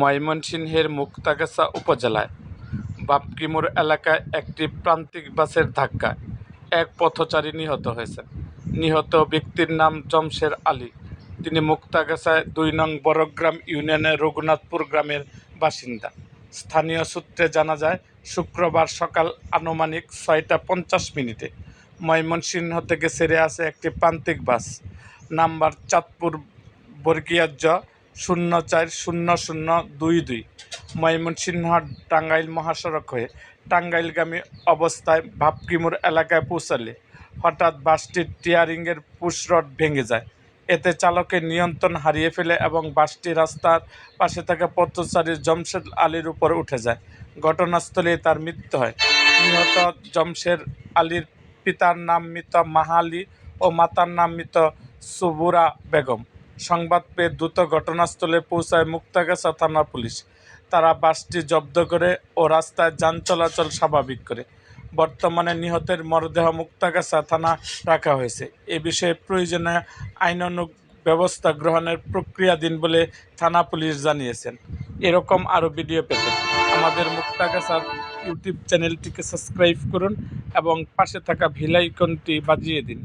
ময়মনসিংহের মুক্তাগাছা উপজেলায়। বাপকিমুর এলাকায় একটি প্রান্তিক বাসের ধাক্কায় এক পথচারী নিহত হয়েছেন নিহত ব্যক্তির নাম জমশের আলী। তিনি মুক্তাগাছায় দুই নং বড়গ্রাম ইউনিয়নের রঘুনাথপুর গ্রামের বাসিন্দা। স্থানীয় সূত্রে জানা যায়, শুক্রবার সকাল আনুমানিক ছয়টা পঞ্চাশ মিনিটে ময়মনসিংহ থেকে সেরে আসে একটি প্রান্তিক বাস। নাম্বার চাঁদপুর বর্গীয়াজ শূন্য চার শূন্য শূন্য দুই। দুই ময়মনসিংহ টাঙ্গাইল মহাসড়ক হয়ে টাঙ্গাইলগামী অবস্থায় ভাপকিমুর এলাকায় পৌঁছালে হঠাৎ বাসটির টিয়ারিংয়ের পুশরড ভেঙে যায়। এতে চালকের নিয়ন্ত্রণ হারিয়ে ফেলে এবং বাসটি রাস্তার পাশে থাকা পথচারী জমশেদ আলীর উপর উঠে যায়। ঘটনাস্থলেই তার মৃত্যু হয়। নিহত জমশের আলীর পিতার নাম মৃত মাহালি ও মাতার নাম মৃত সুবুরা বেগম। সংবাদ পেয়ে দ্রুত ঘটনাস্থলে পৌঁছায় মুক্তাগাছা থানা পুলিশ। তারা বাসটি জব্দ করে ও রাস্তায় যান চলাচল স্বাভাবিক করে। বর্তমানে নিহতের মরদেহ মুক্তাগাছা থানা রাখা হয়েছে। এ বিষয়ে প্রয়োজনীয় আইনানুগ ব্যবস্থা গ্রহণের প্রক্রিয়াধীন বলে থানা পুলিশ জানিয়েছেন। এরকম আরও ভিডিও পেতে আমাদের মুক্তাগাছার ইউটিউব চ্যানেলটিকে সাবস্ক্রাইব করুন এবং পাশে থাকা ভিলাইকনটি বাজিয়ে দিন।